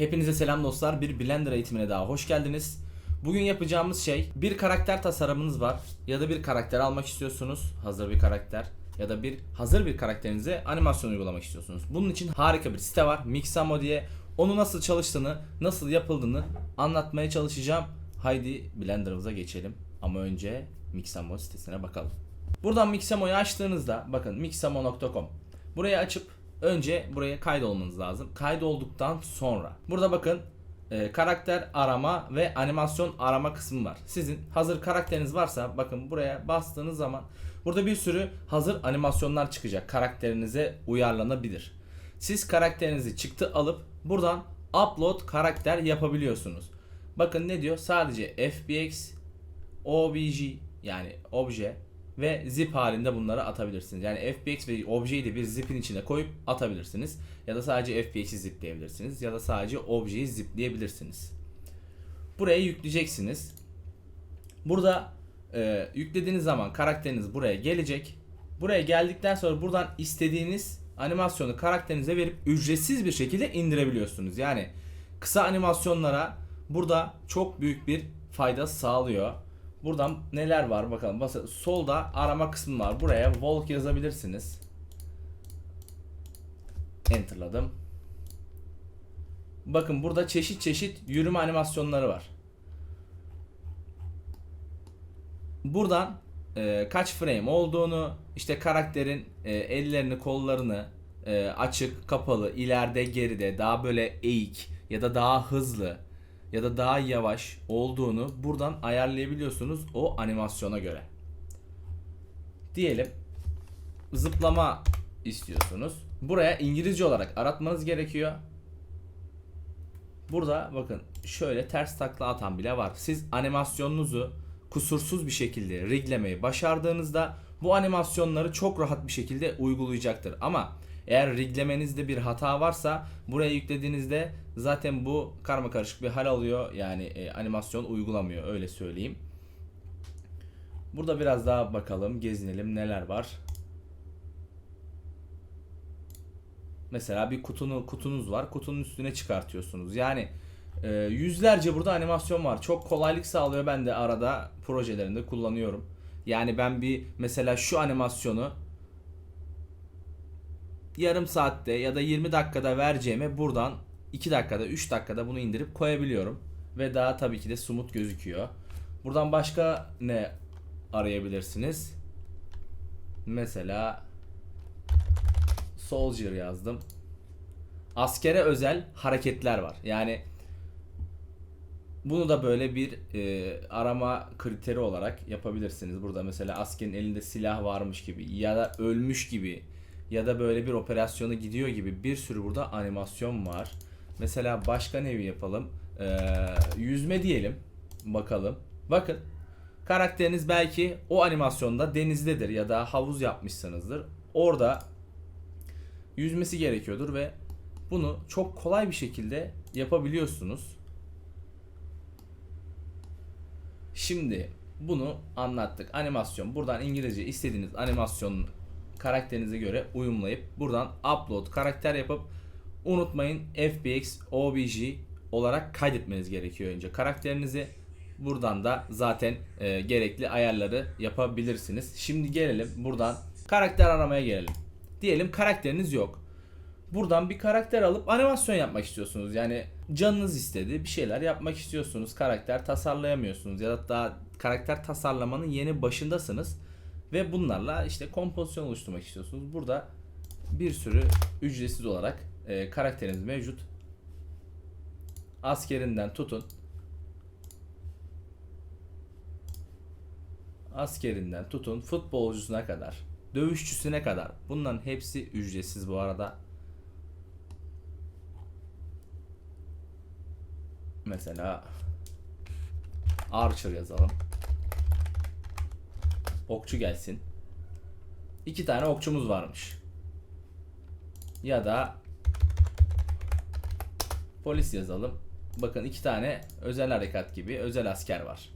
Hepinize selam dostlar. Bir Blender eğitimine daha hoş geldiniz. Bugün yapacağımız şey bir karakter tasarımınız var ya da bir karakter almak istiyorsunuz. Hazır bir karakter ya da bir hazır bir karakterinize animasyon uygulamak istiyorsunuz. Bunun için harika bir site var Mixamo diye. Onu nasıl çalıştığını, nasıl yapıldığını anlatmaya çalışacağım. Haydi Blender'ımıza geçelim. Ama önce Mixamo sitesine bakalım. Buradan Mixamo'yu açtığınızda bakın mixamo.com. Burayı açıp önce buraya kaydolmanız lazım. Kaydolduktan sonra burada bakın e, karakter arama ve animasyon arama kısmı var. Sizin hazır karakteriniz varsa bakın buraya bastığınız zaman burada bir sürü hazır animasyonlar çıkacak. Karakterinize uyarlanabilir. Siz karakterinizi çıktı alıp buradan upload karakter yapabiliyorsunuz. Bakın ne diyor? Sadece FBX, OBJ yani obje ve zip halinde bunları atabilirsiniz. Yani FBX ve objeyi de bir zipin içine koyup atabilirsiniz. Ya da sadece FBX'i zipleyebilirsiniz. Ya da sadece objeyi zipleyebilirsiniz. Buraya yükleyeceksiniz. Burada e, yüklediğiniz zaman karakteriniz buraya gelecek. Buraya geldikten sonra buradan istediğiniz animasyonu karakterinize verip ücretsiz bir şekilde indirebiliyorsunuz. Yani kısa animasyonlara burada çok büyük bir fayda sağlıyor. Buradan neler var bakalım. Bas- Solda arama kısmı var. Buraya Volk yazabilirsiniz. Enterladım. Bakın burada çeşit çeşit yürüme animasyonları var. Buradan e, kaç frame olduğunu, işte karakterin e, ellerini, kollarını e, açık, kapalı, ileride, geride, daha böyle eğik ya da daha hızlı ya da daha yavaş olduğunu buradan ayarlayabiliyorsunuz o animasyona göre. Diyelim zıplama istiyorsunuz. Buraya İngilizce olarak aratmanız gerekiyor. Burada bakın şöyle ters takla atan bile var. Siz animasyonunuzu kusursuz bir şekilde riglemeyi başardığınızda bu animasyonları çok rahat bir şekilde uygulayacaktır. Ama eğer riglemenizde bir hata varsa buraya yüklediğinizde zaten bu karma karışık bir hal alıyor. Yani e, animasyon uygulamıyor öyle söyleyeyim. Burada biraz daha bakalım, gezinelim neler var. Mesela bir kutunu kutunuz var. Kutunun üstüne çıkartıyorsunuz. Yani e, yüzlerce burada animasyon var. Çok kolaylık sağlıyor. Ben de arada projelerinde kullanıyorum. Yani ben bir mesela şu animasyonu yarım saatte ya da 20 dakikada vereceğime buradan 2 dakikada 3 dakikada bunu indirip koyabiliyorum. Ve daha tabii ki de sumut gözüküyor. Buradan başka ne arayabilirsiniz? Mesela Soldier yazdım. Askere özel hareketler var. Yani bunu da böyle bir e, arama kriteri olarak yapabilirsiniz. Burada mesela askerin elinde silah varmış gibi ya da ölmüş gibi ya da böyle bir operasyona gidiyor gibi bir sürü burada animasyon var. Mesela başka nevi yapalım? Ee, yüzme diyelim. Bakalım. Bakın. Karakteriniz belki o animasyonda denizdedir ya da havuz yapmışsınızdır. Orada yüzmesi gerekiyordur ve bunu çok kolay bir şekilde yapabiliyorsunuz. Şimdi bunu anlattık. Animasyon. Buradan İngilizce istediğiniz animasyon karakterinize göre uyumlayıp buradan upload karakter yapıp unutmayın FBX OBJ olarak kaydetmeniz gerekiyor önce karakterinizi. Buradan da zaten e, gerekli ayarları yapabilirsiniz. Şimdi gelelim buradan karakter aramaya gelelim. Diyelim karakteriniz yok. Buradan bir karakter alıp animasyon yapmak istiyorsunuz. Yani canınız istedi bir şeyler yapmak istiyorsunuz. Karakter tasarlayamıyorsunuz ya da daha karakter tasarlamanın yeni başındasınız. Ve bunlarla işte kompozisyon oluşturmak istiyorsunuz. Burada bir sürü ücretsiz olarak e, karakteriniz mevcut. Askerinden tutun. Askerinden tutun futbolcusuna kadar, dövüşçüsüne kadar. Bunların hepsi ücretsiz bu arada. Mesela Archer yazalım. Okçu gelsin. İki tane okçumuz varmış. Ya da polis yazalım. Bakın iki tane özel harekat gibi özel asker var.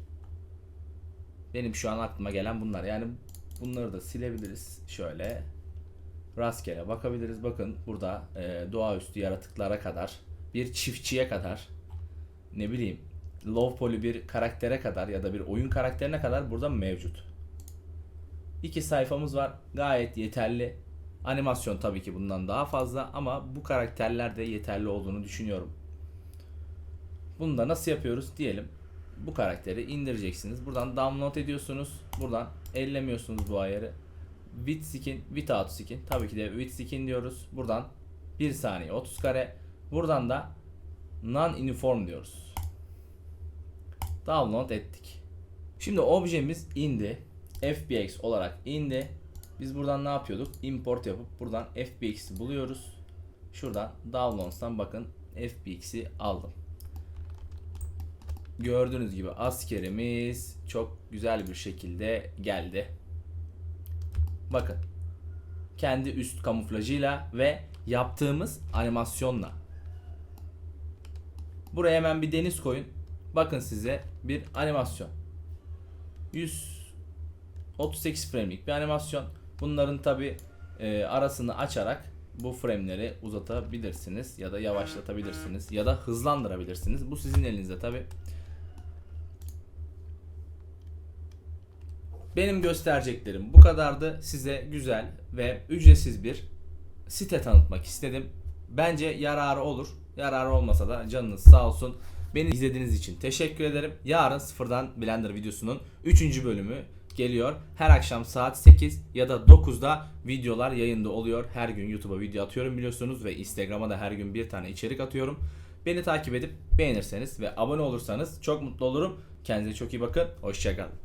Benim şu an aklıma gelen bunlar. Yani bunları da silebiliriz. Şöyle rastgele bakabiliriz. Bakın burada e, doğaüstü yaratıklara kadar bir çiftçiye kadar ne bileyim low poly bir karaktere kadar ya da bir oyun karakterine kadar burada mevcut. İki sayfamız var. Gayet yeterli. Animasyon tabii ki bundan daha fazla ama bu karakterler de yeterli olduğunu düşünüyorum. Bunu da nasıl yapıyoruz diyelim. Bu karakteri indireceksiniz. Buradan download ediyorsunuz. Buradan ellemiyorsunuz bu ayarı. With skin, without skin. Tabii ki de with skin diyoruz. Buradan 1 saniye 30 kare. Buradan da non uniform diyoruz. Download ettik. Şimdi objemiz indi. FBX olarak indi. Biz buradan ne yapıyorduk? Import yapıp buradan FBX'i buluyoruz. Şuradan downloads'tan bakın FBX'i aldım. Gördüğünüz gibi askerimiz çok güzel bir şekilde geldi. Bakın. Kendi üst kamuflajıyla ve yaptığımız animasyonla. Buraya hemen bir deniz koyun. Bakın size bir animasyon. 138 frame'lik bir animasyon. Bunların tabi arasını açarak bu frame'leri uzatabilirsiniz ya da yavaşlatabilirsiniz ya da hızlandırabilirsiniz. Bu sizin elinizde tabi. Benim göstereceklerim bu kadardı. Size güzel ve ücretsiz bir site tanıtmak istedim. Bence yararı olur. Yararı olmasa da canınız sağ olsun. Beni izlediğiniz için teşekkür ederim. Yarın sıfırdan Blender videosunun 3. bölümü geliyor. Her akşam saat 8 ya da 9'da videolar yayında oluyor. Her gün YouTube'a video atıyorum biliyorsunuz ve Instagram'a da her gün bir tane içerik atıyorum. Beni takip edip beğenirseniz ve abone olursanız çok mutlu olurum. Kendinize çok iyi bakın. Hoşçakalın.